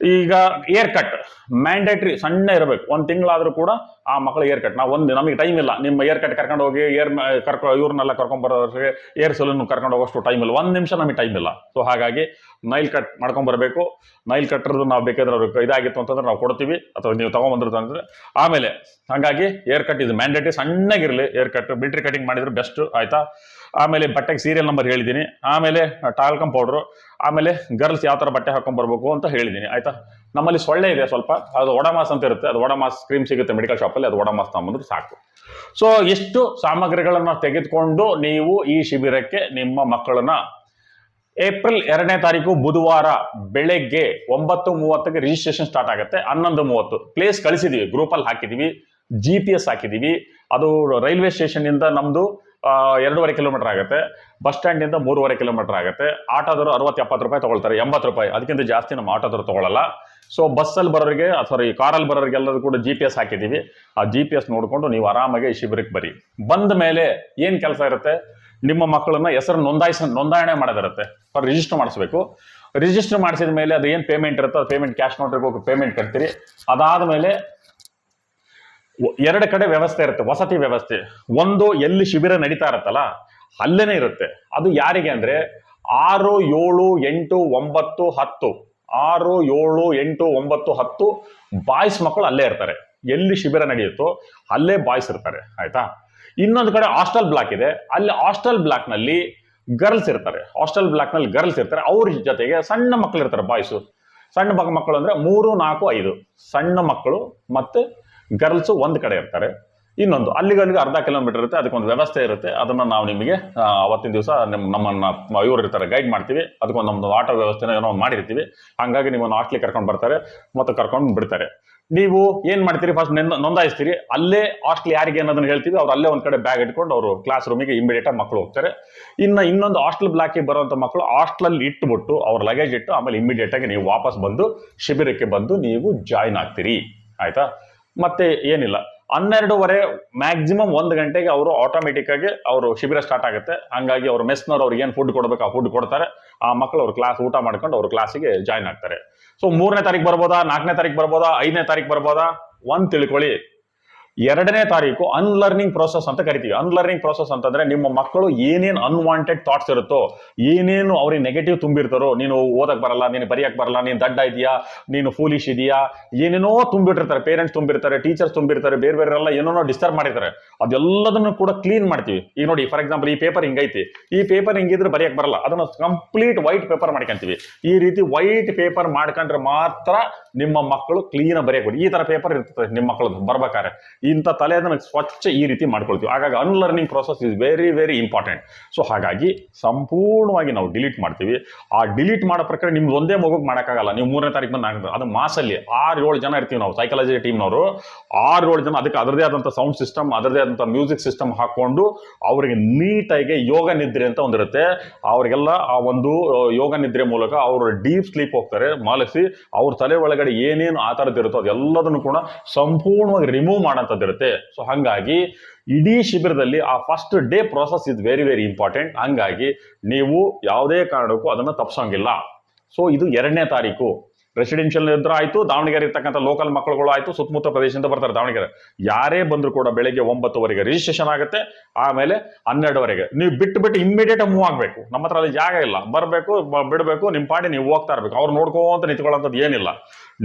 ಈಗ ಏರ್ ಕಟ್ ಮ್ಯಾಂಡೇಟ್ರಿ ಸಣ್ಣ ಇರಬೇಕು. ಒಂದು ತಿಂಗಳಾದರೂ ಕೂಡ ಆ ಮಕ್ಳು ಏರ್ ಕಟ್. ನಾವು ಒಂದು ನಮಗೆ ಟೈಮ್ ಇಲ್ಲ. ನಿಮ್ಮ ಏರ್ ಕಟ್ ಕರ್ಕೊಂಡು ಹೋಗಿ, ಏರ್ ಕರ್ಕೊ ಇವ್ರನ್ನೆಲ್ಲ ಕರ್ಕೊಂಡ್ ಬರೋರಿಗೆ ಏರ್ ಸಲೂನ್ ಕರ್ಕೊಂಡು ಹೋಗೋಷ್ಟು ಟೈಮ್ ಇಲ್ಲ. ಒಂದು ನಿಮಿಷ ನಮಗೆ ಟೈಮ್ ಇಲ್ಲ. ಸೊ ಹಾಗಾಗಿ ನೈಲ್ ಕಟ್ ಮಾಡ್ಕೊಂಡ್ ಬರಬೇಕು. ನೈಲ್ ಕಟ್ಟರ್ದು ನಾವು ಬೇಕಾದ್ರೆ ಅವ್ರಿಗೆ ಇದಾಗಿತ್ತು ಅಂತಂದ್ರೆ ನಾವು ಕೊಡ್ತೀವಿ. ಅಥವಾ ನೀವು ತೊಗೊಂಬಂದ್ರದ್ದು ಅಂದರೆ ಆಮೇಲೆ, ಹಾಗಾಗಿ ಏರ್ ಕಟ್ ಇದು ಮ್ಯಾಂಡೇಟಿ ಸಣ್ಣಗಿರಲಿ ಏರ್ ಕಟ್ ಬಿಲ್ಟ್ರಿ ಕಟಿಂಗ್ ಮಾಡಿದ್ರೆ ಬೆಸ್ಟ್ ಆಯ್ತಾ? ಆಮೇಲೆ ಬಟ್ಟೆಗೆ ಸೀರಿಯಲ್ ನಂಬರ್ ಹೇಳಿದ್ದೀನಿ ಆಮೇಲೆ ಟಾಲ್ಕಮ್ ಪೌಡ್ರು ಆಮೇಲೆ ಗರ್ಲ್ಸ್ ಯಾವ ಥರ ಬಟ್ಟೆ ಹಾಕೊಂಡ್ ಬರ್ಬೇಕು ಅಂತ ಹೇಳಿದ್ದೀನಿ ಆಯ್ತಾ? ನಮ್ಮಲ್ಲಿ ಸೊಳ್ಳೆ ಇದೆ ಸ್ವಲ್ಪ. ಅದು ಒಡಮಾಸ್ ಅಂತ ಇರುತ್ತೆ. ಅದು ಒಡಮಾಸ್ ಕ್ರೀಮ್ ಸಿಗುತ್ತೆ ಮೆಡಿಕಲ್ ಶಾಪಲ್ಲಿ ಅದು ಒಡಮಾಸ್ ತಗೊಂಬಂದ್ರೆ ಸಾಕು. ಸೊ ಎಷ್ಟು ಸಾಮಗ್ರಿಗಳನ್ನು ತೆಗೆದುಕೊಂಡು ನೀವು ಈ ಶಿಬಿರಕ್ಕೆ ನಿಮ್ಮ ಮಕ್ಕಳನ್ನ ಏಪ್ರಿಲ್ ಎರಡನೇ ತಾರೀಕು ಬುಧವಾರ ಬೆಳಗ್ಗೆ ಒಂಬತ್ತು ಮೂವತ್ತಕ್ಕೆ ರಿಜಿಸ್ಟ್ರೇಷನ್ ಸ್ಟಾರ್ಟ್ ಆಗುತ್ತೆ. ಹನ್ನೊಂದು ಮೂವತ್ತು. ಪ್ಲೇಸ್ ಕಳಿಸಿದೀವಿ. ಗ್ರೂಪಲ್ಲಿ ಹಾಕಿದೀವಿ. ಜಿ ಪಿ ಎಸ್ ಹಾಕಿದೀವಿ. ಅದು ರೈಲ್ವೆ ಸ್ಟೇಷನ್ ಇಂದ ನಮ್ದು ಎರಡೂವರೆ ಕಿಲೋಮೀಟರ್ ಆಗುತ್ತೆ. ಬಸ್ ಸ್ಟ್ಯಾಂಡ್ ಇಂದ ಮೂರುವರೆ ಕಿಲೋಮೀಟರ್ ಆಗುತ್ತೆ. ಆಟೋದವರು ಅರವತ್ತು ಎಪ್ಪತ್ತು ರೂಪಾಯಿ ತಗೊಳ್ತಾರೆ, ಎಂಬತ್ತು ರೂಪಾಯಿ. ಅದಕ್ಕಿಂತ ಜಾಸ್ತಿ ನಮ್ಮ ಆಟೋದವರು ತೊಗೊಳ್ಳಲ್ಲ ಸೊ ಬಸ್ಸಲ್ಲಿ ಬರೋರಿಗೆ ಸಾರಿ ಕಾರಲ್ಲಿ ಬರೋರಿಗೆಲ್ಲರೂ ಕೂಡ ಜಿ ಪಿ ಎಸ್ ಹಾಕಿದ್ದೀವಿ ಆ ಜಿ ಪಿ ಎಸ್ ನೋಡಿಕೊಂಡು ನೀವು ಆರಾಮಾಗಿ ಈ ಶಿಬಿರಕ್ಕೆ ಬರಿ. ಬಂದ ಮೇಲೆ ಏನು ಕೆಲಸ ಇರುತ್ತೆ? ನಿಮ್ಮ ಮಕ್ಕಳನ್ನ ಹೆಸರು ನೋಂದಾಯಿಸ ನೋಂದಾಯಣೆ ಮಾಡೋದಿರುತ್ತೆ. ಅವ್ರು ರಿಜಿಸ್ಟರ್ ಮಾಡಿಸ್ಬೇಕು. ರಿಜಿಸ್ಟರ್ ಮಾಡಿಸಿದ ಮೇಲೆ ಅದು ಪೇಮೆಂಟ್ ಇರುತ್ತೋ, ಅದು ಪೇಮೆಂಟ್ ಕ್ಯಾಶ್ ನೋಟ್ರಿಗೆ ಹೋಗಿ ಪೇಮೆಂಟ್ ಕಟ್ತೀರಿ. ಅದಾದ ಮೇಲೆ ಎರಡು ಕಡೆ ವ್ಯವಸ್ಥೆ ಇರುತ್ತೆ, ವಸತಿ ವ್ಯವಸ್ಥೆ. ಒಂದು ಎಲ್ಲಿ ಶಿಬಿರ ನಡೀತಾ ಇರುತ್ತಲ್ಲ, ಅಲ್ಲೇನೆ ಇರುತ್ತೆ. ಅದು ಯಾರಿಗೆ ಅಂದ್ರೆ ಆರು, ಏಳು, ಎಂಟು, ಒಂಬತ್ತು, ಹತ್ತು. ಆರು, ಏಳು, ಎಂಟು, ಒಂಬತ್ತು, ಹತ್ತು ಬಾಯ್ಸ್ ಮಕ್ಕಳು ಅಲ್ಲೇ ಇರ್ತಾರೆ. ಎಲ್ಲಿ ಶಿಬಿರ ನಡೆಯುತ್ತೋ ಅಲ್ಲೇ ಬಾಯ್ಸ್ ಇರ್ತಾರೆ, ಆಯ್ತಾ? ಇನ್ನೊಂದು ಕಡೆ ಹಾಸ್ಟೆಲ್ ಬ್ಲಾಕ್ ಇದೆ. ಅಲ್ಲಿ ಹಾಸ್ಟೆಲ್ ಬ್ಲಾಕ್ನಲ್ಲಿ ಗರ್ಲ್ಸ್ ಇರ್ತಾರೆ. ಹಾಸ್ಟೆಲ್ ಬ್ಲಾಕ್ನಲ್ಲಿ ಗರ್ಲ್ಸ್ ಇರ್ತಾರೆ. ಅವ್ರ ಜೊತೆಗೆ ಸಣ್ಣ ಮಕ್ಕಳು ಇರ್ತಾರೆ ಬಾಯ್ಸು. ಸಣ್ಣ ಮಕ್ಕಳು ಅಂದ್ರೆ ಮೂರು, ನಾಲ್ಕು, ಐದು. ಸಣ್ಣ ಮಕ್ಕಳು ಮತ್ತೆ ಗರ್ಲ್ಸು ಒಂದು ಕಡೆ ಇರ್ತಾರೆ. ಇನ್ನೊಂದು ಅಲ್ಲಿಗೆ ಅಲ್ಲಿಗೆ ಅರ್ಧ ಕಿಲೋಮೀಟರ್ ಇರುತ್ತೆ, ಅದಕ್ಕೊಂದು ವ್ಯವಸ್ಥೆ ಇರುತ್ತೆ. ಅದನ್ನ ನಾವು ನಿಮಗೆ ಅವತ್ತಿನ ದಿವಸ ನಿಮ್ಮ ನಮ್ಮನ್ನ, ಇವರು ಇರ್ತಾರೆ ಗೈಡ್ ಮಾಡ್ತೀವಿ. ಅದಕ್ಕೊಂದು ನಮ್ಮದು ಆಟೋ ವ್ಯವಸ್ಥೆನ ಏನೋ ಮಾಡಿರ್ತೀವಿ. ಹಂಗಾಗಿ ನಿಮ್ಮನ್ನು ಹಾಸ್ಟ್ಲಿಗೆ ಕರ್ಕೊಂಡು ಬರ್ತಾರೆ ಮತ್ತೆ ಕರ್ಕೊಂಡು ಬಿಡ್ತಾರೆ. ನೀವು ಏನು ಮಾಡ್ತೀರಿ? ಫಸ್ಟ್ ನೋಂದಾಯಿಸ್ತೀರಿ. ಅಲ್ಲೇ ಹಾಸ್ಟ್ಲ್ ಯಾರಿಗೆ ಅನ್ನೋದನ್ನ ಹೇಳ್ತೀವಿ. ಅವ್ರು ಅಲ್ಲೇ ಒಂದು ಕಡೆ ಬ್ಯಾಗ್ ಇಟ್ಕೊಂಡು ಅವರು ಕ್ಲಾಸ್ ರೂಮಿಗೆ ಇಮಿಡಿಯೇಟ್ ಆಗಿ ಮಕ್ಕಳು ಹೋಗ್ತಾರೆ. ಇನ್ನು ಇನ್ನೊಂದು ಹಾಸ್ಟೆಲ್ ಬ್ಲಾಕಿಗೆ ಬರುವಂತ ಮಕ್ಕಳು ಹಾಸ್ಟ್ಲಲ್ಲಿ ಇಟ್ಬಿಟ್ಟು ಅವ್ರ ಲಗೇಜ್ ಇಟ್ಟು ಆಮೇಲೆ ಇಮಿಡಿಯೇಟ್ ಆಗಿ ನೀವು ವಾಪಸ್ ಬಂದು, ಶಿಬಿರಕ್ಕೆ ಬಂದು ನೀವು ಜಾಯಿನ್ ಆಗ್ತೀರಿ. ಆಯ್ತಾ? ಮತ್ತೆ ಏನಿಲ್ಲ. ಹನ್ನೆರಡೂವರೆ ಮ್ಯಾಕ್ಸಿಮಮ್ ಒಂದು ಗಂಟೆಗೆ ಅವರು ಆಟೋಮೆಟಿಕ್ ಆಗಿ ಅವರು ಶಿಬಿರ ಸ್ಟಾರ್ಟ್ ಆಗುತ್ತೆ. ಹಂಗಾಗಿ ಅವ್ರ ಮೆಸ್ನವ್ರು ಅವ್ರಿಗೆ ಏನು ಫುಡ್ ಕೊಡಬೇಕು ಆ ಫುಡ್ ಕೊಡ್ತಾರೆ. ಆ ಮಕ್ಕಳು ಅವ್ರ ಕ್ಲಾಸ್ ಊಟ ಮಾಡ್ಕೊಂಡು ಅವ್ರ ಕ್ಲಾಸಿಗೆ ಜಾಯ್ನ್ ಆಗ್ತಾರೆ. ಸೊ ಮೂರನೇ ತಾರೀಕು ಬರ್ಬೋದಾ? ನಾಲ್ಕನೇ ತಾರೀಕು ಬರ್ಬೋದಾ? ಐದನೇ ತಾರೀಕು ಬರ್ಬೋದಾ? ಒಂದ್ ತಿಳ್ಕೊಳ್ಳಿ. ಎರಡನೇ ತಾರೀಕು ಅನ್ಲರ್ನಿಂಗ್ ಪ್ರೋಸೆಸ್ ಅಂತ ಕರಿತೀವಿ. ಅನ್ಲರ್ನಿಂಗ್ ಪ್ರೋಸೆಸ್ ಅಂತಂದ್ರೆ ನಿಮ್ಮ ಮಕ್ಕಳು ಏನೇನು ಅನ್ವಾಂಟೆಡ್ ಥಾಟ್ಸ್ ಇರುತ್ತೋ, ಏನೇನು ಅವ್ರಿಗೆ ನೆಗೆಟಿವ್ ತುಂಬಿರ್ತಾರೋ, ನೀನು ಓದಕ್ ಬರಲ್ಲ, ನೀನು ಬರೆಯಕ್ ಬರಲ್ಲ, ನೀನು ದಡ್ಡ ಇದೆಯಾ ನೀನು ಫೂಲಿಶ್ ಇದೆಯಾ ಏನೇನೋ ತುಂಬಿಟ್ಟಿರ್ತಾರೆ ಪೇರೆಂಟ್ಸ್ ತುಂಬಿರ್ತಾರೆ ಟೀಚರ್ಸ್ ತುಂಬಿರ್ತಾರೆ, ಬೇರೆ ಬೇರೆ ಎಲ್ಲ ಏನೇನೋ ಡಿಸ್ಟರ್ಬ್ ಮಾಡಿರ್ತಾರೆ. ಅದೆಲ್ಲದನ್ನು ಕೂಡ ಕ್ಲೀನ್ ಮಾಡ್ತೀವಿ. ಈಗ ನೋಡಿ ಫಾರ್ ಎಕ್ಸಾಂಪಲ್ ಈ ಪೇಪರ್ ಹಿಂಗೈತಿ. ಈ ಪೇಪರ್ ಹಿಂಗಿದ್ರೆ ಬರೆಯಕ್ ಬರಲ್ಲ. ಅದನ್ನ ಕಂಪ್ಲೀಟ್ ವೈಟ್ ಪೇಪರ್ ಮಾಡ್ಕೊಂತೀವಿ. ಈ ರೀತಿ ವೈಟ್ ಪೇಪರ್ ಮಾಡ್ಕೊಂಡ್ರೆ ಮಾತ್ರ ನಿಮ್ಮ ಮಕ್ಕಳು ಕ್ಲೀನ್ ಬರೆಯಬೇಕು ಈ ತರ ಪೇಪರ್ ಇರ್ತದೆ ನಿಮ್ಮ ಮಕ್ಕಳು ಬರ್ಬೇಕಾದ್ರೆ. ಇಂಥ ತಲೆ ಅದನ್ನ ಸ್ವಚ್ಛ ಈ ರೀತಿ ಮಾಡ್ಕೊಳ್ತೀವಿ. ಹಾಗಾಗಿ unlearning process is very very important so ಹಾಗಾಗಿ ಸಂಪೂರ್ಣವಾಗಿ ನಾವು ಡಿಲೀಟ್ ಮಾಡ್ತೀವಿ. ಆ ಡಿಲೀಟ್ ಮಾಡೋ ಪ್ರಕಾರ ನಿಮ್ದು ಒಂದೇ ಮಗುಗೆ ಮಾಡೋಕ್ಕಾಗಲ್ಲ. ನೀವು ಮೂರನೇ ತಾರೀಕು ಬಂದು ನಾಲ್ಕು ಅದು ಮಾಸಲ್ಲಿ ಆರು ಏಳು ಜನ ಇರ್ತೀವಿ ನಾವು ಸೈಕಾಲಜಿ ಟೀಮ್ನವರು ಆರು ಏಳು ಜನ ಅದಕ್ಕೆ ಅದರದೇ ಆದಂಥ ಸೌಂಡ್ ಸಿಸ್ಟಮ್ ಅದರದೇ ಆದಂಥ ಮ್ಯೂಸಿಕ್ ಸಿಸ್ಟಮ್ ಹಾಕೊಂಡು ಅವರಿಗೆ ನೀಟಾಗಿ ಯೋಗ ನಿದ್ರೆ ಅಂತ ಒಂದಿರುತ್ತೆ. ಅವರಿಗೆಲ್ಲ ಆ ಒಂದು ಯೋಗ ನಿದ್ರೆ ಮೂಲಕ ಅವರು ಡೀಪ್ ಸ್ಲೀಪ್ ಹೋಗ್ತಾರೆ ಮಾಲಿಸಿ ಅವ್ರ ತಲೆ ಒಳಗಡೆ ಏನೇನು ಆ ಥರದ್ದು ಇರುತ್ತೋ ಅದೆಲ್ಲದನ್ನು ಕೂಡ ಸಂಪೂರ್ಣವಾಗಿ ರಿಮೂವ್ ಮಾಡೋಂಥದ್ದು ಇರುತ್ತೆ. ಸೊ ಹಾಗಾಗಿ ಇಡೀ ಶಿಬಿರದಲ್ಲಿ ಆ first day process is very very important ಹಂಗಾಗಿ ನೀವು ಯಾವುದೇ ಕಾರಣಕ್ಕೂ ಅದನ್ನು ತಪ್ಪಿಸೋಂಗಿಲ್ಲ ಸೊ ಇದು ಎರಡನೇ ತಾರೀಕು. ರೆಸಿಡೆನ್ಷಿಯಲ್ ಇದ್ರೂ ಆಯ್ತು, ದಾವಣಗೆರೆ ಇರ್ತಕ್ಕಂಥ ಲೋಕಲ್ ಮಕ್ಕಳುಗಳು ಆಯ್ತು, ಸುತ್ತಮುತ್ತ ಪ್ರದೇಶದಿಂದ ಬರ್ತಾರೆ ದಾವಣಗೆರೆ. ಯಾರೇ ಬಂದರೂ ಕೂಡ ಬೆಳಿಗ್ಗೆ ಒಂಬತ್ತುವರೆಗೆ ರಿಜಿಸ್ಟ್ರೇಷನ್ ಆಗುತ್ತೆ, ಆಮೇಲೆ ಹನ್ನೆರಡುವರೆಗೆ. ನೀವು ಬಿಟ್ಟು ಬಿಟ್ಟು ಇಮ್ಮಿಡಿಯೇಟ್ ಮೂವ್ ಆಗಬೇಕು. ನಮ್ಮ ಹತ್ರ ಅಲ್ಲಿ ಜಾಗ ಇಲ್ಲ. ಬರಬೇಕು ಬಿಡಬೇಕು ನಿಮ್ಮ ಪಾಡಿ ನೀವು ಹೋಗ್ತಾ ಇರಬೇಕು. ಅವ್ರು ನೋಡ್ಕೊಂತ ನಿಂತ್ಕೊಳ್ಳೋಂಥದ್ದು ಏನಿಲ್ಲ.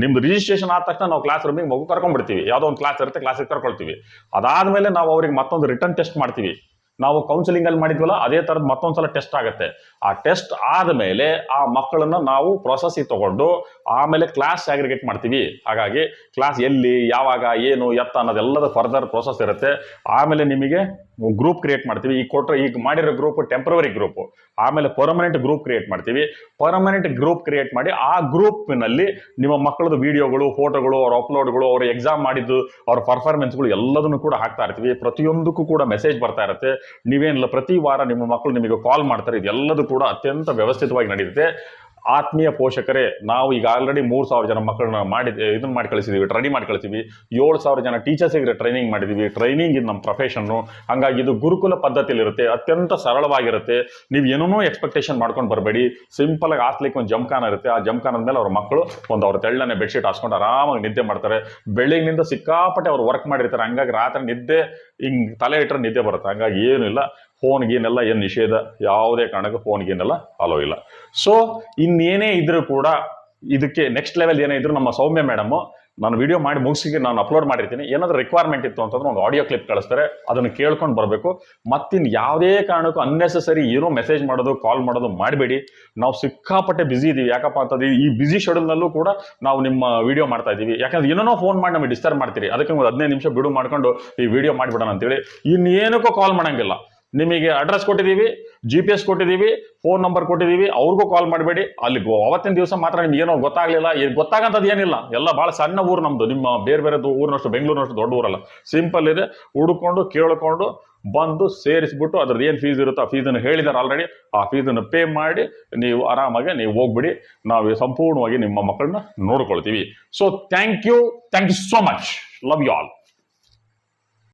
ನಿಮ್ದು ರಿಜಿಸ್ಟ್ರೇಷನ್ ಆದ ತಕ್ಷಣ ನಾವು ಕ್ಲಾಸ್ ರೂಮಿಗೆ ಮಗು ಕರ್ಕೊಂಡ್ಬಿಡ್ತೀವಿ. ಯಾವುದೋ ಒಂದು ಕ್ಲಾಸ್ ಇರುತ್ತೆ ಕ್ಲಾಸಿಗೆ ಕರ್ಕೊಳ್ತೀವಿ. ಅದಾದಮೇಲೆ ನಾವು ಅವ್ರಿಗೆ ಮತ್ತೊಂದು ರಿಟರ್ನ್ ಟೆಸ್ಟ್ ಮಾಡ್ತೀವಿ. ನಾವು ಕೌನ್ಸಿಲಿಂಗ್ ಅಲ್ಲಿ ಮಾಡಿದ್ವಲ್ಲ, ಅದೇ ತರದ್ ಮತ್ತೊಂದ್ಸಲ ಟೆಸ್ಟ್ ಆಗುತ್ತೆ. ಆ ಟೆಸ್ಟ್ ಆದ್ಮೇಲೆ ಆ ಮಕ್ಕಳನ್ನ ನಾವು ಪ್ರೊಸೆಸ್ಸಿಗೆ ತಗೊಂಡು ಆಮೇಲೆ ಕ್ಲಾಸ್ ಆಗ್ರಿಗೇಟ್ ಮಾಡ್ತೀವಿ. ಹಾಗಾಗಿ ಕ್ಲಾಸ್ ಎಲ್ಲಿ, ಯಾವಾಗ, ಏನು, ಎತ್ತ ಅನ್ನೋದೆಲ್ಲದ ಫರ್ದರ್ ಪ್ರೊಸೆಸ್ ಇರುತ್ತೆ. ಆಮೇಲೆ ನಿಮಗೆ ಗ್ರೂಪ್ ಕ್ರಿಯೇಟ್ ಮಾಡ್ತೀವಿ. ಈಗ ಕೊಟ್ಟರೆ ಈಗ ಮಾಡಿರೋ ಗ್ರೂಪ್ ಟೆಂಪ್ರವರಿ ಗ್ರೂಪ್ ಆಮೇಲೆ ಪರ್ಮನೆಂಟ್ ಗ್ರೂಪ್ ಕ್ರಿಯೇಟ್ ಮಾಡ್ತೀವಿ. ಪರ್ಮನೆಂಟ್ ಗ್ರೂಪ್ ಕ್ರಿಯೇಟ್ ಮಾಡಿ ಆ ಗ್ರೂಪ್ನಲ್ಲಿ ನಿಮ್ಮ ಮಕ್ಕಳದ್ದು ವಿಡಿಯೋಗಳು ಫೋಟೋಗಳು ಅವ್ರ ಅಪ್ಲೋಡ್ಗಳು ಅವ್ರ ಎಕ್ಸಾಮ್ ಮಾಡಿದ್ದು, ಅವ್ರ ಪರ್ಫಾರ್ಮೆನ್ಸ್ಗಳು ಎಲ್ಲದನ್ನು ಕೂಡ ಹಾಕ್ತಾ ಇರ್ತೀವಿ. ಪ್ರತಿಯೊಂದಕ್ಕೂ ಕೂಡ ಮೆಸೇಜ್ ಬರ್ತಾ ಇರುತ್ತೆ. ನೀವೇನಿಲ್ಲ, ಪ್ರತಿ ವಾರ ನಿಮ್ಮ ಮಕ್ಕಳು ನಿಮಗೆ ಕಾಲ್ ಮಾಡ್ತಾರೆ. ಇದೆಲ್ಲದೂ ಕೂಡ ಅತ್ಯಂತ ವ್ಯವಸ್ಥಿತವಾಗಿ ನಡೆಯುತ್ತೆ ಆತ್ಮೀಯ ಪೋಷಕರೇ, ನಾವು ಈಗ ಆಲ್ರೆಡಿ ಮೂರು ಸಾವಿರ ಜನ ಮಕ್ಕಳನ್ನ ಮಾಡಿ ಇದನ್ನ ಮಾಡಿ ಕಳಿಸಿದೀವಿ ರೆಡಿ ಮಾಡಿ ಕಳಿಸಿದ್ವಿ. ಏಳು ಸಾವಿರ ಜನ ಟೀಚರ್ಸಿಗೆ ಟ್ರೈನಿಂಗ್ ಮಾಡಿದ್ದೀವಿ ಟ್ರೈನಿಂಗ್ ಇದು ನಮ್ಮ ಪ್ರೊಫೆಷನ್ನು ಹಂಗಾಗಿ ಇದು ಗುರುಕುಲ ಪದ್ಧತಿಯಲ್ಲಿರುತ್ತೆ ಅತ್ಯಂತ ಸರಳವಾಗಿರುತ್ತೆ. ನೀವು ಏನೂ ಎಕ್ಸ್ಪೆಕ್ಟೇಷನ್ ಮಾಡ್ಕೊಂಡು ಬರಬೇಡಿ. ಸಿಂಪಲ್ ಆಗಿ ಹಾಸ್ಲಿಕ್ಕೆ ಒಂದು ಜಮ್ಖಾನ ಇರುತ್ತೆ. ಆ ಜಮ್ಖಾನದ ಮೇಲೆ ಅವ್ರ ಮಕ್ಕಳು ಒಂದು ಅವ್ರ ತೆಳ್ಳನೆ ಬೆಡ್ಶೀಟ್ ಹಾಸ್ಕೊಂಡು ಆರಾಮಾಗಿ ನಿದ್ದೆ ಮಾಡ್ತಾರೆ. ಬೆಳಗ್ಗಿನಿಂದ ಸಿಕ್ಕಾಪಟ್ಟೆ ಅವ್ರು ವರ್ಕ್ ಮಾಡಿರ್ತಾರೆ. ಹಂಗಾಗಿ ರಾತ್ರಿ ನಿದ್ದೆ ಹಿಂಗೆ ತಲೆ ಇಟ್ಟರೆ ನಿದ್ದೆ ಬರುತ್ತೆ. ಹಂಗಾಗಿ ಏನಿಲ್ಲ. ಫೋನ್ ಗೀನೆಲ್ಲ ಏನು ನಿಷೇಧ? ಯಾವುದೇ ಕಾರಣಕ್ಕೂ ಫೋನ್ ಗೀನೆಲ್ಲ ಅಲೋ ಇಲ್ಲ. ಸೊ ಇನ್ನೇನೇ ಇದ್ರೂ ಕೂಡ ಇದಕ್ಕೆ ನೆಕ್ಸ್ಟ್ ಲೆವೆಲ್ ಏನೇ ಇದ್ರು ನಮ್ಮ ಸೌಮ್ಯ ಮೇಡಮ್ ನಾನು ವಿಡಿಯೋ ಮಾಡಿ ಮುಗಿಸಿಗೆ ನಾನು ಅಪ್ಲೋಡ್ ಮಾಡಿರ್ತೀನಿ. ಏನಾದರೂ ರಿಕ್ವೈರ್ಮೆಂಟ್ ಇತ್ತು ಅಂತಂದ್ರೆ ಒಂದು ಆಡಿಯೋ ಕ್ಲಿಪ್ ಕಳಿಸ್ತಾರೆ, ಅದನ್ನು ಕೇಳ್ಕೊಂಡು ಬರಬೇಕು. ಮತ್ತಿನ್ ಯಾವುದೇ ಕಾರಣಕ್ಕೂ ಅನ್ನೆಸೆಸರಿ ಏನೋ ಮೆಸೇಜ್ ಮಾಡೋದು ಕಾಲ್ ಮಾಡೋದು ಮಾಡಬೇಡಿ. ನಾವು ಸಿಕ್ಕಾಪಟ್ಟೆ ಬಿಸಿ ಇದ್ದೀವಿ ಯಾಕಪ್ಪ ಅಂತಂದ್ರೆ ಈ ಬಿಸಿ ಶೆಡ್ಯೂಲ್ನಲ್ಲೂ ಕೂಡ ನಾವು ನಿಮ್ಮ ವಿಡಿಯೋ ಮಾಡ್ತಾ ಇದ್ದೀವಿ ಯಾಕಂದ್ರೆ ಏನೋ ಫೋನ್ ಮಾಡಿ ನಮಗೆ ಡಿಸ್ಟರ್ಬ್ ಮಾಡ್ತೀರಿ. ಅದಕ್ಕೆ ಒಂದು ಹದಿನೈದು ನಿಮಿಷ ಬಿಡು ಮಾಡ್ಕೊಂಡು ಈ ವಿಡಿಯೋ ಮಾಡಿಬಿಡೋಣ ಅಂತೇಳಿ. ಇನ್ನೇನಕ್ಕೂ ಕಾಲ್ ಮಾಡಂಗಿಲ್ಲ. ನಿಮಗೆ ಅಡ್ರೆಸ್ ಕೊಟ್ಟಿದ್ದೀವಿ ಜಿ ಪಿ ಎಸ್ ಕೊಟ್ಟಿದ್ದೀವಿ ಫೋನ್ ನಂಬರ್ ಕೊಟ್ಟಿದ್ದೀವಿ, ಅವ್ರಿಗೂ ಕಾಲ್ ಮಾಡಬೇಡಿ. ಅಲ್ಲಿ ಅವತ್ತಿನ ದಿವಸ ಮಾತ್ರ ನಿಮ್ಗೆ ಏನೋ ಗೊತ್ತಾಗಲಿಲ್ಲ. ಈಗ ಗೊತ್ತಾಗಂಥದ್ದು ಏನಿಲ್ಲ. ಎಲ್ಲ ಭಾಳ ಸಣ್ಣ ಊರು ನಮ್ಮದು ನಿಮ್ಮ ಬೇರೆ ಬೇರೆ ಊರಿನಷ್ಟು, ಬೆಂಗಳೂರಿನಷ್ಟು ದೊಡ್ಡ ಊರಲ್ಲ. ಸಿಂಪಲ್ ಇದೆ. ಹುಡುಕೊಂಡು, ಕೇಳಿಕೊಂಡು, ಬಂದು ಸೇರಿಸ್ಬಿಟ್ಟು ಅದ್ರದ್ದು ಏನು ಫೀಸ್ ಇರುತ್ತೋ ಆ ಫೀಸನ್ನು ಹೇಳಿದ್ದಾರೆ ಆಲ್ರೆಡಿ ಆ ಫೀಸನ್ನು ಪೇ ಮಾಡಿ ನೀವು ಆರಾಮಾಗಿ ನೀವು ಹೋಗ್ಬಿಡಿ. ನಾವು ಸಂಪೂರ್ಣವಾಗಿ ನಿಮ್ಮ ಮಕ್ಕಳನ್ನ ನೋಡ್ಕೊಳ್ತೀವಿ. So thank you thank you so much love you all